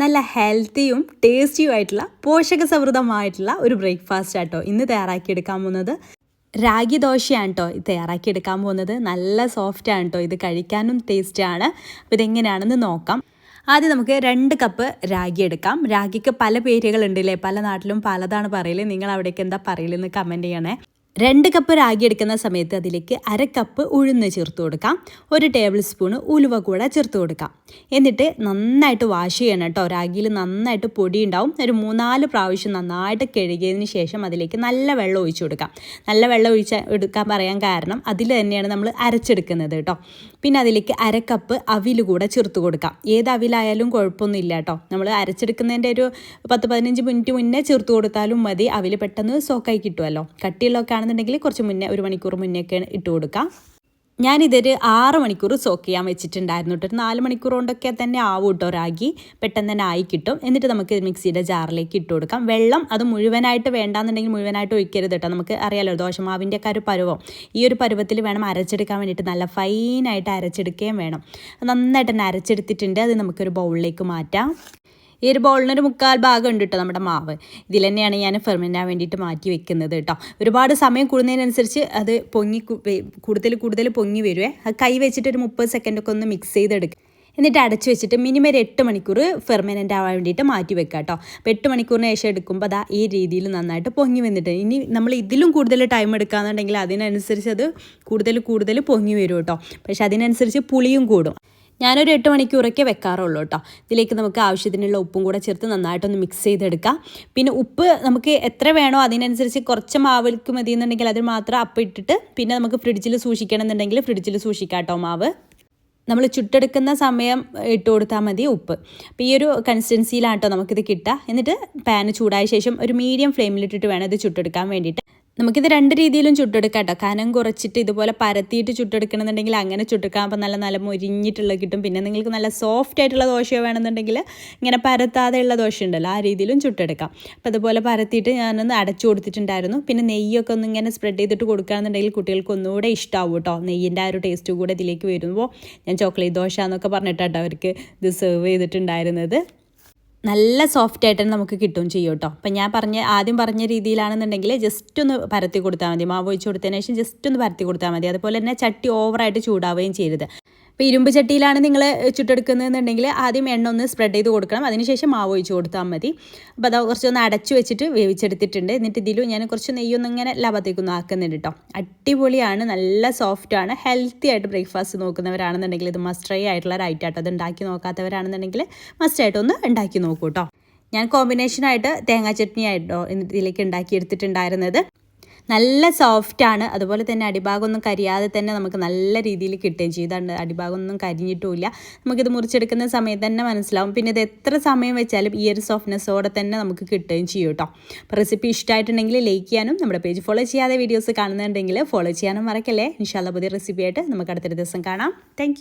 നല്ല ഹെൽത്തിയും ടേസ്റ്റിയും ആയിട്ടുള്ള പോഷക സമൃദ്ധമായിട്ടുള്ള ഒരു ബ്രേക്ക്ഫാസ്റ്റ് ആട്ടോ ഇന്ന് തയ്യാറാക്കിയെടുക്കാൻ പോകുന്നത്. രാഗി ദോശയാണ് കേട്ടോ തയ്യാറാക്കിയെടുക്കാൻ പോകുന്നത്. നല്ല സോഫ്റ്റ് ആണ് കേട്ടോ ഇത് കഴിക്കാനും ടേസ്റ്റാണ്. അപ്പോൾ ഇതെങ്ങനെയാണെന്ന് നോക്കാം. ആദ്യം നമുക്ക് രണ്ട് കപ്പ് രാഗി എടുക്കാം. രാഗിക്ക് പല പേരുകളുണ്ടല്ലേ പല നാട്ടിലും പലതാണ് പറയൽ. നിങ്ങൾ അവിടേക്ക് എന്താ പറയലെന്ന് കമന്റ് ചെയ്യണേ. രണ്ട് കപ്പ് റാഗി എടുക്കുന്ന സമയത്ത് അതിലേക്ക് അര കപ്പ് ഉഴുന്ന് ചേർത്ത് കൊടുക്കാം. ഒരു ടേബിൾ സ്പൂണ് ഉലുവ കൂടെ ചേർത്ത് കൊടുക്കാം. എന്നിട്ട് നന്നായിട്ട് വാഷ് ചെയ്യണം കേട്ടോ. റാഗിയിൽ നന്നായിട്ട് പൊടി ഉണ്ടാവും ഒരു മൂന്നാൽ പ്രാവശ്യം നന്നായിട്ട് കഴുകിയതിന് ശേഷം അതിലേക്ക് നല്ല വെള്ളം ഒഴിച്ചു കൊടുക്കാം. നല്ല വെള്ളം ഒഴിച്ച എടുക്കാൻ പറയാൻ കാരണം അതിൽ തന്നെയാണ് നമ്മൾ അരച്ചെടുക്കുന്നത് കേട്ടോ. പിന്നെ അതിലേക്ക് അര കപ്പ് അവിൽ കൂടെ ചേർത്ത് കൊടുക്കാം. ഏത് അവിലായാലും കുഴപ്പമൊന്നുമില്ല കേട്ടോ. നമ്മൾ അരച്ചെടുക്കുന്നതിന്റെ ഒരു പത്ത് പതിനഞ്ച് മിനിറ്റ് മുന്നേ ചേർത്ത് കൊടുത്താലും മതി. അവിൽ പെട്ടെന്ന് സോക്കായി കിട്ടുമല്ലോ. കട്ടിയുള്ളതൊക്കെ ആണെന്നുണ്ടെങ്കിൽ കുറച്ച് മുന്നേ ഒരു മണിക്കൂർ മുന്നേ ഒക്കെ ഇട്ട് കൊടുക്കാം. ഞാനിതൊരു ആറ് മണിക്കൂർ സോക്ക് ചെയ്യാൻ വെച്ചിട്ടുണ്ടായിരുന്നു കേട്ടോ. ഒരു നാല് മണിക്കൂർ കൊണ്ടൊക്കെ തന്നെ ആവും കേട്ടോ റാഗി. പെട്ടെന്ന് തന്നെ ആയി കിട്ടും. എന്നിട്ട് നമുക്ക് മിക്സിയുടെ ജാറിലേക്ക് ഇട്ട് കൊടുക്കാം. വെള്ളം അത് മുഴുവനായിട്ട് വേണ്ടാന്നുണ്ടെങ്കിൽ മുഴുവനായിട്ട് ഒഴിക്കരുത് കേട്ടോ. നമുക്ക് അറിയാലോ ദോശമാവിന്റെ ഒക്കെ ഒരു പരുവം. ഈ ഒരു പരുവത്തിൽ വേണം അരച്ചെടുക്കാൻ വേണ്ടിയിട്ട് നല്ല ഫൈനായിട്ട് അരച്ചെടുക്കുകയും വേണം. നന്നായിട്ട് തന്നെ അരച്ചെടുത്തിട്ടുണ്ട്. അത് നമുക്കൊരു ബൗളിലേക്ക് മാറ്റാം. ഈ ഒരു ബോളിനൊരു മുക്കാൽ ഭാഗം ഉണ്ട് കേട്ടോ നമ്മുടെ മാവ്. ഇതിൽ തന്നെയാണ് ഞാൻ ഫെർമെന്റാൻ വേണ്ടിയിട്ട് മാറ്റി വെക്കുന്നത് കേട്ടോ ഒരുപാട് സമയം കൂടുന്നതിനനുസരിച്ച് അത് പൊങ്ങി കൂടുതൽ കൂടുതൽ പൊങ്ങി വരുവേ. കൈ വെച്ചിട്ട് ഒരു മുപ്പത് സെക്കൻഡൊക്കെ ഒന്ന് മിക്സ് ചെയ്തെടുക്കുക എന്നിട്ട് അടച്ചു വെച്ചിട്ട് മിനിമം ഒരു എട്ട് മണിക്കൂർ ഫെർമനന്റ് ആവാൻ വേണ്ടിയിട്ട് മാറ്റി വെക്കുക കേട്ടോ അപ്പോൾ എട്ട് മണിക്കൂറിന് ശേഷം എടുക്കുമ്പോൾ അതാ ഈ രീതിയിൽ നന്നായിട്ട് പൊങ്ങി വന്നിട്ട് ഇനി നമ്മൾ ഇതിലും കൂടുതൽ ടൈം എടുക്കുകയെന്നുണ്ടെങ്കിൽ അതിനനുസരിച്ച് അത് കൂടുതൽ കൂടുതൽ പൊങ്ങി വരും കേട്ടോ പക്ഷെ അതിനനുസരിച്ച് പുളിയും കൂടും. ഞാനൊരു എട്ട് മണിക്കൂറൊക്കെ വെക്കാറുള്ളൂ കേട്ടോ. ഇതിലേക്ക് നമുക്ക് ആവശ്യത്തിനുള്ള ഉപ്പും കൂടെ ചേർത്ത് നന്നായിട്ടൊന്ന് മിക്സ് ചെയ്തെടുക്കാം. പിന്നെ ഉപ്പ് നമുക്ക് എത്ര വേണോ അതിനനുസരിച്ച് കുറച്ച് മാവിൽക്ക് മതി എന്നുണ്ടെങ്കിൽ അതിൽ മാത്രം അപ്പം ഇട്ടിട്ട് പിന്നെ നമുക്ക് ഫ്രിഡ്ജിൽ സൂക്ഷിക്കണം എന്നുണ്ടെങ്കിൽ ഫ്രിഡ്ജിൽ സൂക്ഷിക്കാം കേട്ടോ മാവ്. നമ്മൾ ചുട്ടെടുക്കുന്ന സമയം ഇട്ട് കൊടുത്താൽ മതി ഉപ്പ്. അപ്പോൾ ഈ ഒരു കൺസിസ്റ്റൻസിയിലാണ് കേട്ടോ നമുക്കിത് കിട്ടുക. എന്നിട്ട് പാന് ചൂടായ ശേഷം ഒരു മീഡിയം ഫ്ലെയിമിലിട്ടിട്ട് വേണം ഇത് ചുട്ടെടുക്കാൻ വേണ്ടിയിട്ട്. നമുക്കിത് രണ്ട് രീതിയിലും ചുട്ടെടുക്കാം കേട്ടോ കനം കുറച്ചിട്ട് ഇതുപോലെ പരത്തിയിട്ട് ചുട്ടെടുക്കണമെന്നുണ്ടെങ്കിൽ അങ്ങനെ ചുട്ടെടുക്കാം. അപ്പോൾ നല്ല നല്ല മൊരിഞ്ഞിട്ടുള്ള കിട്ടും. പിന്നെ നിങ്ങൾക്ക് നല്ല സോഫ്റ്റ് ആയിട്ടുള്ള ദോശയോ വേണമെന്നുണ്ടെങ്കിൽ ഇങ്ങനെ പരത്താതെയുള്ള ദോശ ഉണ്ടല്ലോ ആ രീതിയിലും ചുട്ടെടുക്കാം. അപ്പോൾ അതുപോലെ പരത്തിയിട്ട് ഞാനൊന്ന് അടച്ചു കൊടുത്തിട്ടുണ്ടായിരുന്നു. പിന്നെ നെയ്യൊക്കെ ഒന്ന് ഇങ്ങനെ സ്പ്രെഡ് ചെയ്തിട്ട് കൊടുക്കുകയാണെന്നുണ്ടെങ്കിൽ കുട്ടികൾക്ക് ഒന്നുകൂടെ ഇഷ്ടമാവും കേട്ടോ. നെയ്യിന്റെ ആ ഒരു ടേസ്റ്റ് കൂടെ ഇതിലേക്ക് വരുമ്പോൾ. ഞാൻ ചോക്ലേറ്റ് ദോശ എന്നൊക്കെ പറഞ്ഞിട്ടാട്ടോ അവർക്ക് ഇത് സെർവ് ചെയ്തിട്ടുണ്ടായിരുന്നത്. നല്ല സോഫ്റ്റ് ആയിട്ട് നമുക്ക് കിട്ടും ചെയ്യും കേട്ടോ. അപ്പം ഞാൻ പറഞ്ഞ ആദ്യം പറഞ്ഞ രീതിയിലാണെന്നുണ്ടെങ്കിൽ ജസ്റ്റ് ഒന്ന് പരത്തി കൊടുത്താൽ മതി. മാവ് ഒഴിച്ച് കൊടുത്തതിന് ശേഷം ജസ്റ്റ് ഒന്ന് പരത്തി കൊടുത്താൽ മതി. അതുപോലെ തന്നെ ചട്ടി ഓവറായിട്ട് ചൂടാവുകയും ചെയ്യരുത്. ഇപ്പോൾ ഇരുമ്പ് ചട്ടിയിലാണ് നിങ്ങൾ ചുട്ടെടുക്കുന്നതെന്നുണ്ടെങ്കിൽ ആദ്യം എണ്ണ ഒന്ന് സ്പ്രെഡ് ചെയ്ത് കൊടുക്കണം. അതിനുശേഷം മാവ് ഒഴിച്ച് കൊടുത്താൽ മതി. അപ്പോൾ അത് കുറച്ചൊന്ന് അടച്ചു വെച്ചിട്ട് വേവിച്ചെടുത്തിട്ടുണ്ട്. എന്നിട്ട് ഇതിലും ഞാൻ കുറച്ച് നെയ്യൊന്നും ഇങ്ങനെ ലാഭത്തേക്കൊന്നും ആക്കുന്നുണ്ട് കേട്ടോ. അടിപൊളിയാണ് നല്ല സോഫ്റ്റ് ആണ്. ഹെൽത്തി ആയിട്ട് ബ്രേക്ക്ഫാസ്റ്റ് നോക്കുന്നവരാണെന്നുണ്ടെങ്കിൽ ഇത് മസ്റ്റ് ട്രൈ ആയിട്ടുള്ള ആട്ടോ. അത് ഉണ്ടാക്കി നോക്കാത്തവരാണെന്നുണ്ടെങ്കിൽ മസ്റ്റ് ആയിട്ടൊന്ന് ഉണ്ടാക്കി നോക്കൂ കേട്ടോ. ഞാൻ കോമ്പിനേഷനായിട്ട് തേങ്ങാ ചട്നി ആയിട്ടോ ഇതിലേക്ക് ഉണ്ടാക്കിയെടുത്തിട്ടുണ്ടായിരുന്നത്. നല്ല സോഫ്റ്റാണ് അതുപോലെ തന്നെ അടിഭാഗമൊന്നും കരിയാതെ തന്നെ നമുക്ക് നല്ല രീതിയിൽ കിട്ടുകയും ചെയ്താണ് അടിഭാഗമൊന്നും കരിഞ്ഞിട്ടുമില്ല. നമുക്കിത് മുറിച്ചെടുക്കുന്ന സമയത്ത് തന്നെ മനസ്സിലാവും. പിന്നെ ഇത് എത്ര സമയം വെച്ചാലും ഈ ഒരു സോഫ്റ്റ്നെസ്സോടെ തന്നെ നമുക്ക് കിട്ടുകയും ചെയ്യും കേട്ടോ. അപ്പോൾ റെസിപ്പി ഇഷ്ടമായിട്ടുണ്ടെങ്കിൽ ലൈക്ക് ചെയ്യാനും നമ്മുടെ പേജ് ഫോളോ ചെയ്യാതെ വീഡിയോസ് കാണുന്നുണ്ടെങ്കിൽ ഫോളോ ചെയ്യാനും മറക്കല്ലേ? ഇൻഷാല്ല പുതിയ റെസിപ്പിയായിട്ട് നമുക്ക് അടുത്തൊരു ദിവസം കാണാം. താങ്ക്